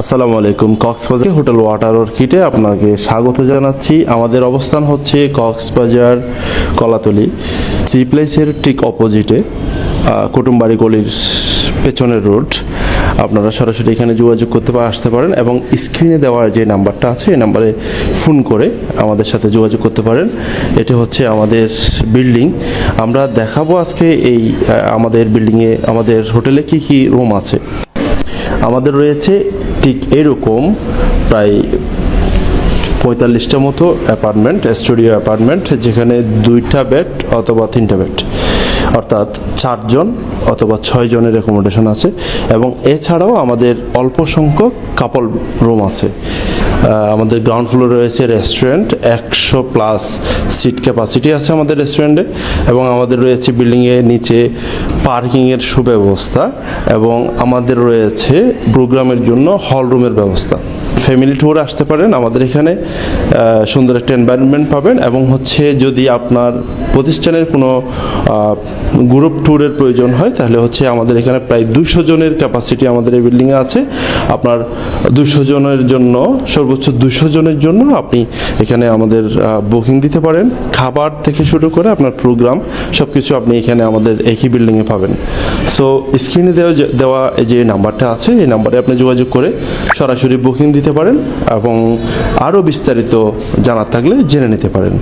আসসালামু আলাইকুম, Cox's Bazar hotel water অর্কিডে আপনাকে স্বাগত জানাচ্ছি। আমাদের অবস্থান হচ্ছে কক্সবাজার কলাতলি সি প্লেসের ঠিক অপোজিটে কুটুমবাড়ি গলির পেছনের রোড আপনারা সরাসরি এখানে যোগাযোগ করতে বা আসতে পারেন এবং স্ক্রিনে দেওয়ার যে নাম্বারটা আছে, এই নাম্বারে ফোন করে আমাদের সাথে যোগাযোগ করতে পারেন। এটি হচ্ছে আমাদের বিল্ডিং আমরা দেখাবো আজকে এই আমাদের বিল্ডিংয়ে আমাদের হোটেলে কি কি রুম আছে। আমাদের রয়েছে ঠিক এরকম প্রায় পঁয়তাল্লিশটা মতো অ্যাপার্টমেন্ট, স্টুডিও অ্যাপার্টমেন্ট, যেখানে দুইটা বেড অথবা তিনটা বেড। অর্থাৎ চারজন অথবা ছয় জনের অ্যাকোমোডেশন আছে এবং এছাড়াও আমাদের অল্প সংখ্যক কাপল রুম আছে। আমাদের গ্রাউন্ড ফ্লোরে রয়েছে রেস্টুরেন্ট একশো প্লাস সিট ক্যাপাসিটি আছে আমাদের রেস্টুরেন্টে এবং আমাদের রয়েছে বিল্ডিংয়ের নিচে পার্কিংয়ের সুব্যবস্থা এবং আমাদের রয়েছে প্রোগ্রামের জন্য হল রুমের ব্যবস্থা। ফ্যামিলি ট্যুর আসতে পারেন। আমাদের এখানে সুন্দর একটা এনভায়রনমেন্ট পাবেন এবং হচ্ছে যদি আপনার প্রতিষ্ঠানের কোনো গ্রুপ ট্যুরের প্রয়োজন হয়, তাহলে হচ্ছে আমাদের এখানে প্রায় দুশো জনের ক্যাপাসিটি আমাদের এই বিল্ডিংয়ে আছে। আপনার দুশো জনের জন্য, সর্বোচ্চ দুশো জনের জন্য আপনি এখানে আমাদের বুকিং দিতে পারেন। খাবার থেকে শুরু করে আপনার প্রোগ্রাম সব কিছু আপনি এখানে আমাদের একই বিল্ডিংয়ে পাবেন। সো স্ক্রিনে দেওয়া দেওয়া যে নাম্বারটা আছে, এই নাম্বারে আপনি যোগাযোগ করে সরাসরি বুকিং দিতে পারেন এবং আরও বিস্তারিত জানার থাকলে জেনে নিতে পারেন।